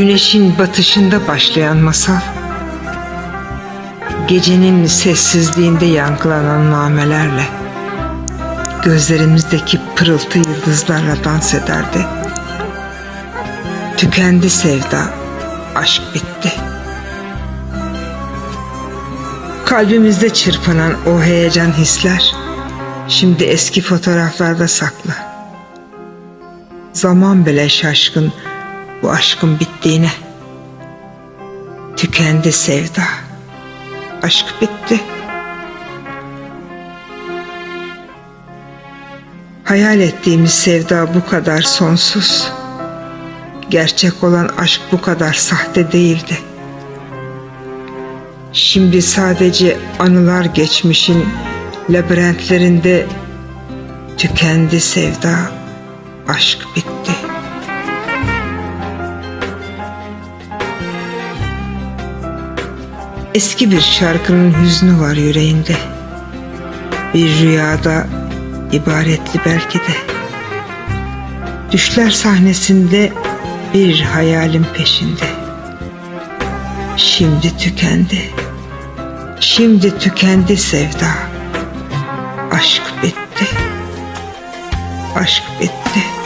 Güneşin batışında başlayan masal Gecenin sessizliğinde yankılanan namelerle Gözlerimizdeki pırıltı yıldızlarla dans ederdi.'' Tükendi sevda, aşk bitti Kalbimizde çırpınan o heyecan hisler Şimdi eski fotoğraflarda saklı Zaman bile şaşkın bu aşkın bittiğine. Tükendi sevda. Aşk bitti. Hayal ettiğimiz sevda bu kadar sonsuz. Gerçek olan aşk bu kadar sahte değildi. Şimdi sadece anılar geçmişin labirentlerinde tükendi sevda, aşk bitti. Eski bir şarkının hüznü var yüreğinde. Bir rüyada ibaretli belki de. Düşler sahnesinde bir hayalin peşinde. Şimdi tükendi. Şimdi tükendi sevda. Aşk bitti. Aşk bitti.